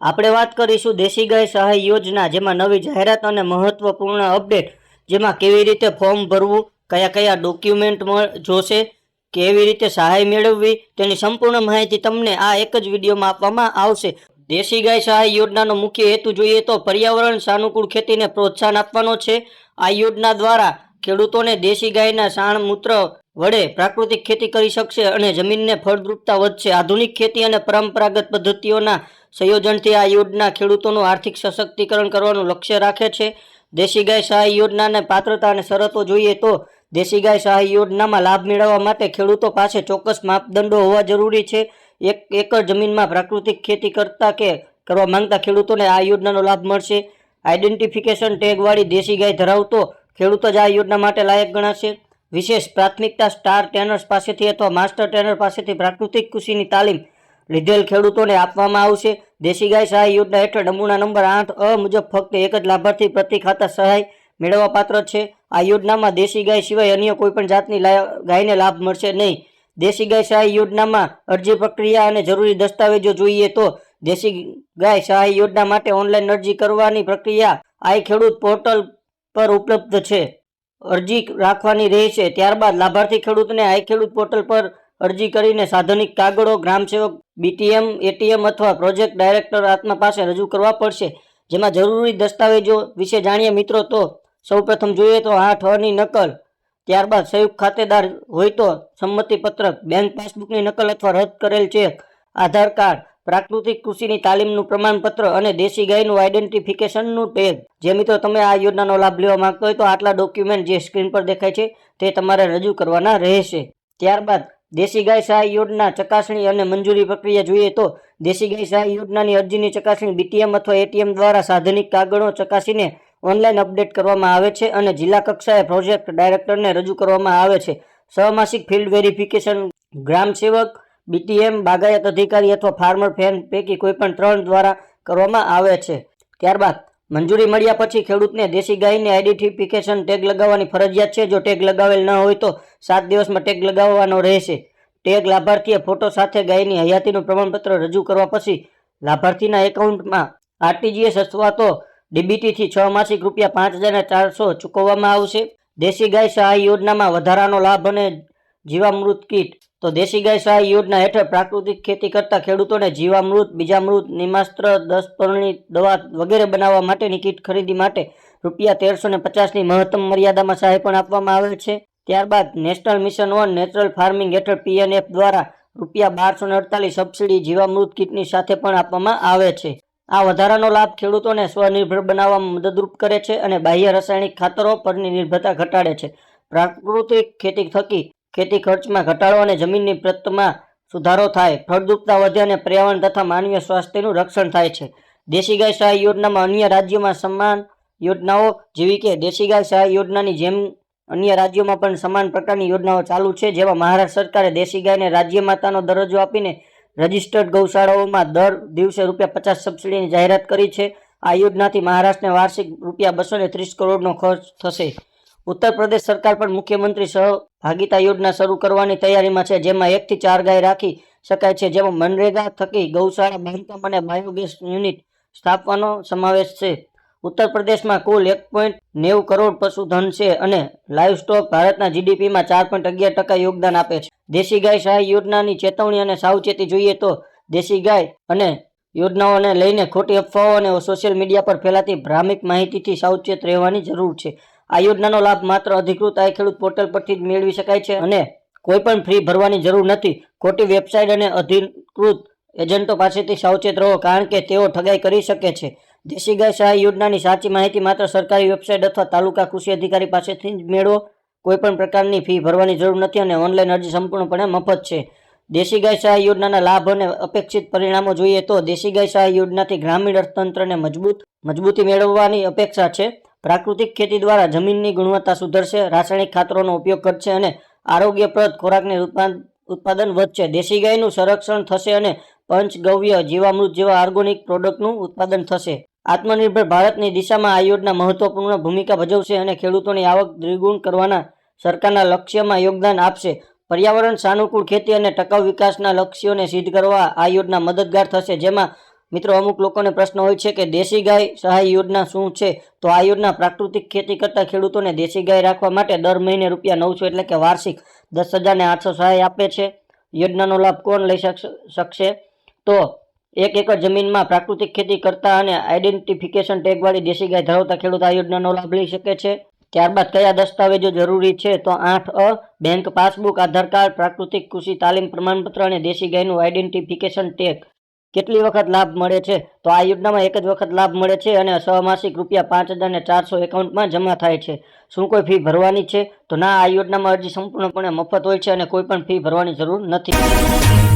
આપણે વાત કરીશું દેશી ગાય સહાય યોજના, જેમાં નવી જાહેરાત અને મહત્વપૂર્ણ અપડેટ, જેમાં કેવી રીતે ફોર્મ ભરવું, કયા કયા ડોક્યુમેન્ટ જોશે, કેવી રીતે સહાય મેળવવી, તેની સંપૂર્ણ માહિતી તમને આ એક જ વિડીયોમાં આપવામાં આવશે. દેશી ગાય સહાય યોજનાનો મુખ્ય હેતુ જોઈએ તો પર્યાવરણ સાનુકૂળ ખેતીને પ્રોત્સાહન આપવાનો છે. આ યોજના દ્વારા ખેડૂતોને દેશી ગાયના સાણ મૂત્ર વડે પ્રાકૃતિક ખેતી કરી શકશે અને જમીનને ફળદ્રુપતા વધશે. આધુનિક ખેતી અને પરંપરાગત પદ્ધતિઓના સંયોજનથી આ યોજના ખેડૂતોનું આર્થિક સશક્તિકરણ કરવાનું લક્ષ્ય રાખે છે. દેશી ગાય સહાય યોજનાને પાત્રતા અને શરતો જોઈએ તો દેશી ગાય સહાય યોજનામાં લાભ મેળવવા માટે ખેડૂતો પાસે ચોક્કસ માપદંડો હોવા જરૂરી છે. એક એકર જમીનમાં પ્રાકૃતિક ખેતી કરતા કે કરવા માંગતા ખેડૂતોને આ યોજનાનો લાભ મળશે. આઈડેન્ટિફિકેશન ટેગવાળી દેશી ગાય ધરાવતો ખેડૂત જ આ યોજના માટે લાયક ગણાશે. વિશેષ પ્રાથમિકતા સ્ટાર ટ્રેનર્સ પાસેથી અથવા માસ્ટર ટ્રેનર પાસેથી પ્રાકૃતિક કૃષિની તાલીમ લીધેલ ખેડૂતોને આપવામાં આવશે. દેશી ગાય સહાય યોજના હેઠળ નમૂના નંબર આઠ અ મુજબ ફક્ત એક જ લાભાર્થી પ્રતિ ખાતા સહાય મેળવવા પાત્ર છે. આ યોજનામાં દેશી ગાય સિવાય અન્ય કોઈપણ જાતની ગાયને લાભ મળશે નહીં. દેશી ગાય સહાય યોજનામાં અરજી પ્રક્રિયા અને જરૂરી દસ્તાવેજો જોઈએ તો દેશી ગાય સહાય યોજના માટે ઓનલાઈન અરજી કરવાની પ્રક્રિયા આઈ ખેડૂત પોર્ટલ પર ઉપલબ્ધ છે. અરજી રાખવાની રહેશે ત્યારબાદ લાભાર્થી ખેડૂતને આઈ ખેડૂત પોર્ટલ પર અરજી કરીને સાધનિક કાગળો, ગ્રામસેવક બીટીએમ એટીએમ અથવા પ્રોજેક્ટ ડાયરેક્ટર આત્મા પાસે રજૂ કરવા પડશે. જેમાં જરૂરી દસ્તાવેજો વિશે જાણીએ મિત્રો તો સૌપ્રથમ જોઈએ તો આ અની નકલ. ત્યારબાદ સંયુક્ત ખાતેદાર હોય તો સંમતિપત્રક, બેંક પાસબુકની નકલ અથવા રદ કરેલ ચેક, આધાર કાર્ડ પ્રાકૃતિક કૃષિની તાલીમનું પ્રમાણપત્ર અને દેશી ગાયનું આઈડેન્ટિફિકેશનનું ટેગ. જે મિત્રો, તમે આ યોજનાનો લાભ લેવા માંગતો હોય તો આટલા ડોક્યુમેન્ટ જે સ્ક્રીન પર દેખાય છે, તે તમારે રજૂ કરવાના રહેશે. ત્યારબાદ, દેશી ગાય સહાય યોજના ચકાસણી અને મંજૂરી પ્રક્રિયા જોઈએ તો દેશી ગાય સહાય યોજનાની અરજીની ચકાસણી બીટીએમ અથવા એટીએમ દ્વારા સાધનિક કાગળો ચકાસીને ઓનલાઈન અપડેટ કરવામાં આવે છે અને જિલ્લા કક્ષાએ પ્રોજેક્ટ ડાયરેક્ટરને રજૂ કરવામાં આવે છે. સહમાસિક ફિલ્ડ વેરિફિકેશન ગ્રામ સેવક બીટીએમ બાગાયત અધિકારી અથવા ફાર્મર ફેન પૈકી કોઈપણ ત્રણ દ્વારા કરવામાં આવે છે. ત્યારબાદ, મંજૂરી મળ્યા પછી ખેડૂતને દેશી ગાયને આઈડેન્ટિફિકેશન ટેગ લગાવવાની ફરજિયાત છે. જો ટેગ લગાવેલ ન હોય તો સાત દિવસમાં ટેગ લગાવવાનો રહેશે. ટેગ લાભાર્થીએ ફોટો સાથે ગાયની હયાતીનું પ્રમાણપત્ર રજૂ કરવા પછી લાભાર્થીના એકાઉન્ટમાં આરટીજીએસ અથવા તો ડીબીટીથી છ માસિક રૂપિયા પાંચ હજાર ચારસો ચૂકવવામાં આવશે. દેશી ગાય સહાય યોજનામાં વધારાનો લાભ અને જીવામૃત કીટ તો દેશી ગાય સહાય યોજના હેઠળ પ્રાકૃતિક ખેતી કરતા ખેડૂતોને જીવામૃત, બીજામૃત, નિમાસ્ત્ર, દસપરણી દવા વગેરે બનાવવા માટેની કીટ ખરીદી માટે રૂપિયા તેરસો ને પચાસની મહત્તમ મર્યાદામાં સહાય પણ આપવામાં આવે છે. ત્યારબાદ national mission on natural farming હેઠળ પીએનએફ દ્વારા રૂપિયા બારસો ને અડતાલીસ સબસિડી જીવામૃત કીટની સાથે પણ આપવામાં આવે છે. આ વધારાનો લાભ ખેડૂતોને સ્વનિર્ભર બનાવવામાં મદદરૂપ કરે છે અને બાહ્ય રાસાયણિક ખાતરો પરની નિર્ભરતા ઘટાડે છે. પ્રાકૃતિક ખેતી થકી ખેતી ખર્ચમાં ઘટાડો અને જમીનની પ્રતમાં સુધારો થાય. ફળદ્રુપતા વધે અને પર્યાવરણ તથા માનવીય સ્વાસ્થ્યનું રક્ષણ થાય છે. દેશી ગાય સહાય યોજનામાં અન્ય રાજ્યોમાં સમાન યોજનાઓ, જેવી કે દેશી ગાય સહાય યોજનાની જેમ અન્ય રાજ્યોમાં પણ સમાન પ્રકારની યોજનાઓ ચાલુ છે, જેમાં મહારાષ્ટ્ર સરકારે દેશી ગાયને રાજ્ય માતાનો દરજ્જો આપીને રજિસ્ટર્ડ ગૌશાળાઓમાં દર દિવસે રૂપિયા પચાસ સબસિડીની જાહેરાત કરી છે. આ યોજનાથી મહારાષ્ટ્રને વાર્ષિક રૂપિયા બસો ત્રીસ કરોડનો ખર્ચ થશે. ઉત્તર પ્રદેશ સરકાર પણ મુખ્યમંત્રી સહભાગિતા યોજના શરૂ કરવાની તૈયારીમાં છે, જેમાં એકથી ચાર ગાય રાખી શકાય છે, જેમાં મનરેગા થકી ગૌશાળા, બાંધકામ અને બાયોગેસ યુનિટ સ્થાપવાનો સમાવેશ છે. ઉત્તર પ્રદેશમાં કુલ એક પોઈન્ટ નેવું કરોડ પશુધન છે અને લાઇવસ્ટોક ભારતના જીડીપીમાં ચાર પોઈન્ટ અગિયાર ટકા યોગદાન આપે છે. દેશી ગાય સહાય યોજનાની ચેતવણી અને સાવચેતી જોઈએ તો દેશી ગાય અને યોજનાઓને લઈને ખોટી અફવાઓ અને સોશિયલ મીડિયા પર ફેલાતી ભ્રામિક માહિતીથી સાવચેત રહેવાની જરૂર છે. આ યોજનાનો લાભ માત્ર અધિકૃત આઈ ખેડૂત પોર્ટલ પરથી જ મેળવી શકાય છે અને કોઈ પણ ફી ભરવાની જરૂર નથી. ખોટી વેબસાઇટ અને અધિકૃત એજન્ટો પાસેથી સાવચેત રહો કારણ કે તેઓ ઠગાઈ કરી શકે છે. દેશી ગાય સહાય યોજનાની સાચી માહિતી માત્ર સરકારી વેબસાઇટ અથવા તાલુકા કૃષિ અધિકારી પાસેથી જ મેળવો. કોઈ પણ પ્રકારની ફી ભરવાની જરૂર નથી અને ઓનલાઈન અરજી સંપૂર્ણપણે મફત છે. દેશી ગાય સહાય યોજનાના લાભ અને અપેક્ષિત પરિણામો જોઈએ તો દેશી ગાય સહાય યોજનાથી ગ્રામીણ અર્થતંત્રને મજબૂત, મજબૂતી મેળવવાની અપેક્ષા છે. પ્રાકૃતિક ખેતી દ્વારા જમીનની ગુણવત્તા સુધરશે, રાસાયણિક ખાતરોનો ઉપયોગ ઘટશે અને આરોગ્યપ્રદ ખોરાકની ઉત્પાદ- ઉત્પાદન વધશે. દેશી ગાયનું સંરક્ષણ થશે અને પંચગવ્ય જીવામૃત જેવા ઓર્ગોનિક પ્રોડક્ટનું ઉત્પાદન થશે. આત્મનિર્ભર ભારતની દિશામાં આ યોજના મહત્વપૂર્ણ ભૂમિકા ભજવશે અને ખેડૂતોની આવક દ્વિગુણ કરવાના સરકારના લક્ષ્યમાં યોગદાન આપશે. પર્યાવરણ સાનુકૂળ ખેતી અને ટકાઉ વિકાસના લક્ષ્યોને સિદ્ધ કરવા આ યોજના મદદગાર થશે, જેમાં મિત્રો, અમુક લોકોને પ્રશ્ન હોય છે કે દેશી ગાય સહાય યોજના શું છે? તો આ યોજના પ્રાકૃતિક ખેતી કરતા ખેડૂતોને દેશી ગાય રાખવા માટે દર મહિને રૂપિયા નવસો એટલે કે વાર્ષિક દસ હજારને આઠસો સહાય આપે છે. યોજનાનો લાભ કોણ લઈ શકશ- તો એક એકર જમીનમાં પ્રાકૃતિક ખેતી કરતા અને આઈડેન્ટિફિકેશન ટેગવાળી દેશી ગાય ધરાવતા ખેડૂત આ યોજનાનો લાભ લઈ શકે છે. ત્યારબાદ કયા દસ્તાવેજો જરૂરી છે? તો આઠ અ, બેંક પાસબુક, આધાર કાર્ડ, પ્રાકૃતિક કૃષિ તાલીમ પ્રમાણપત્ર અને દેશી ગાયનું આઈડેન્ટિફિકેશન ટેગ. કેટલી વખત લાભ મળે છે? તો આ યોજનામાં એક જ વખત લાભ મળે છે અને સહમાસિક રૂપિયા પાંચ હજાર ને ચારસો એકાઉન્ટમાં જમા થાય છે. શું કોઈ ફી ભરવાની છે? તો ના, આ યોજનામાં અરજી સંપૂર્ણપણે મફત હોય છે અને કોઈ પણ ફી ભરવાની જરૂર નથી.